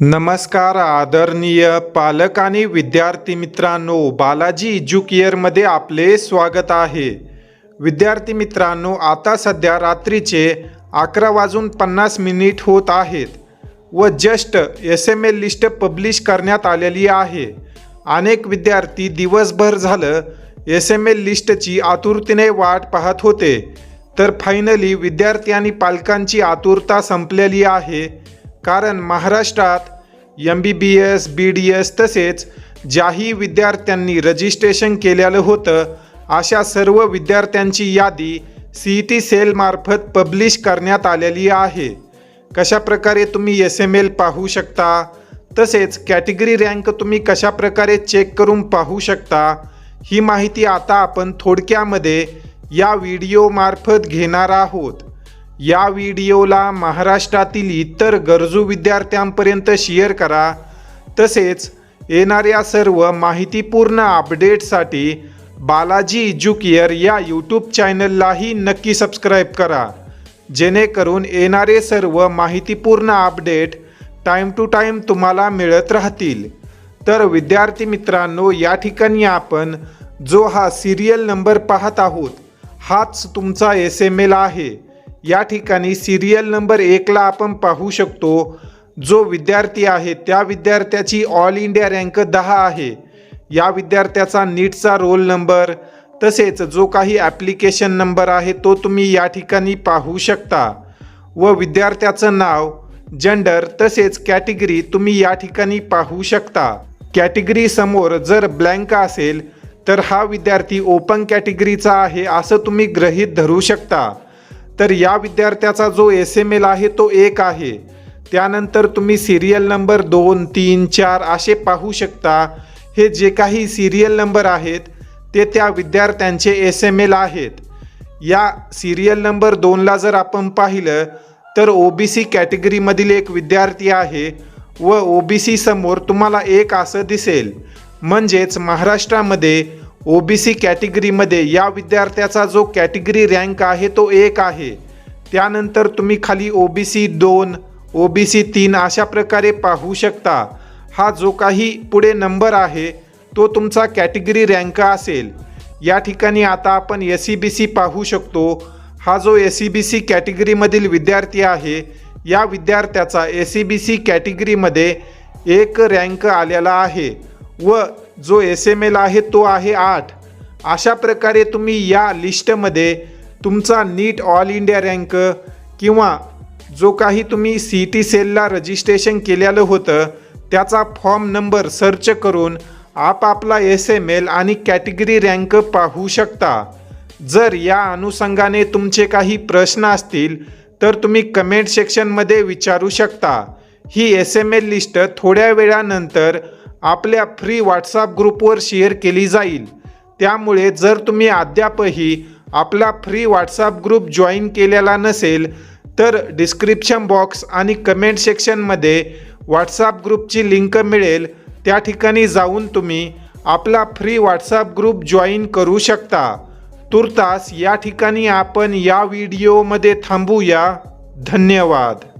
नमस्कार आदरणीय पालक आणि विद्यार्थी मित्रांनो बालाजी एज्युकेअरमध्ये आपले स्वागत आहे. विद्यार्थी मित्रांनो आता सध्या रात्रीचे अकरा वाजून पन्नास मिनिट होत आहेत व just S M L list publish करण्यात आलेली आहे. अनेक विद्यार्थी दिवसभर झालं एस एम एल लिस्टची आतुरतेने वाट पाहत होते. तर फायनली विद्यार्थी आणि पालकांची आतुरता संपलेली आहे. कारण महाराष्ट्रात M B B S B D S तसेच ज्याही विद्यार्थ्यांनी रजिस्ट्रेशन केलेलं होतं अशा सर्व विद्यार्थ्यांची यादी सी ई टी सेलमार्फत पब्लिश करण्यात आलेली आहे. कशा प्रकारे तुम्ही एस एम एल पाहू शकता तसेच कॅटेगरी रँक तुम्ही कशा प्रकारे चेक करून पाहू शकता ही माहिती आता आपण थोडक्यामध्ये या व्हिडिओमार्फत घेणार आहोत. या व्हिडिओला महाराष्ट्रातील इतर गरजू विद्यार्थ्यांपर्यंत शेअर करा. तसेच येणाऱ्या सर्व माहितीपूर्ण अपडेटसाठी बालाजी इज्युकिअर या यूट्यूब चॅनललाही नक्की सबस्क्राईब करा. जेणेकरून येणारे सर्व माहितीपूर्ण अपडेट टाईम टू टाईम तुम्हाला मिळत राहतील. तर विद्यार्थी मित्रांनो या ठिकाणी आपण जो हा सिरियल नंबर पाहत आहोत हाच तुमचा एस एम एल आहे. या ठिकाणी सिरियल नंबर एकला आपण पाहू शकतो. जो विद्यार्थी आहे त्या विद्यार्थ्याची ऑल इंडिया रँक दहा आहे. या विद्यार्थ्याचा नीटचा रोल नंबर तसेच जो काही ॲप्लिकेशन नंबर आहे तो तुम्ही या ठिकाणी पाहू शकता. व विद्यार्थ्याचं नाव जेंडर तसेच कॅटेगरी तुम्ही या ठिकाणी पाहू शकता. कॅटेगरी समोर जर ब्लँक असेल तर हा विद्यार्थी ओपन कॅटेगरीचा आहे असं तुम्ही ग्रहीत धरू शकता. तर या विद्यार्थ्याचा जो एस एम एल आहे तो एक आहे. त्यानंतर तुम्ही सिरियल नंबर दोन तीन चार असे पाहू शकता. हे जे काही सिरियल नंबर आहेत ते त्या विद्यार्थ्यांचे एस एम एल आहेत. या सिरियल नंबर दोनला जर आपण पाहिलं तर ओ बी सी कॅटेगरीमधील एक विद्यार्थी आहे व ओ बी सी समोर तुम्हाला एक असं दिसेल. म्हणजेच महाराष्ट्रामध्ये ओ बी सी कॅटेगरीमध्ये या विद्यार्थ्याचा जो कॅटेगरी रँक आहे तो एक आहे. त्यानंतर तुम्ही खाली ओ बी सी दोन ओ बी सी तीन अशा प्रकारे पाहू शकता. हा जो काही पुढे नंबर आहे तो तुमचा कॅटेगरी रँक असेल. या ठिकाणी आता आपण एस सी बी सी पाहू शकतो. हा जो एस सी बी सी कॅटेगरीमधील विद्यार्थी आहे या विद्यार्थ्याचा एस सी बी सी कॅटेगरीमध्ये एक रँक आलेला आहे व जो एस एम एल आहे तो आहे आठ. अशा प्रकारे तुम्ही या लिस्टमध्ये तुमचा नीट ऑल इंडिया रँक किंवा जो काही तुम्ही सी टी सेलला रजिस्ट्रेशन केलेलं होतं त्याचा फॉर्म नंबर सर्च करून आपापला एस एम एल आणि कॅटेगरी रँक पाहू शकता. जर या अनुषंगाने तुमचे काही प्रश्न असतील तर तुम्ही कमेंट सेक्शनमध्ये विचारू शकता. ही एस एम एल लिस्ट थोड्या वेळानंतर आपल्या फ्री व्हॉट्सअप ग्रुपवर शेअर केली जाईल. त्यामुळे जर तुम्ही अद्यापही आपला फ्री व्हॉट्सअप ग्रुप जॉईन केलेला नसेल तर डिस्क्रिप्शन बॉक्स आणि कमेंट सेक्शनमध्ये व्हॉट्सअप ग्रुपची लिंक मिळेल. त्या ठिकाणी जाऊन तुम्ही आपला फ्री व्हॉट्सअप ग्रुप जॉईन करू शकता. तुर्तास या ठिकाणी आपण या व्हिडिओमध्ये थांबूया. धन्यवाद.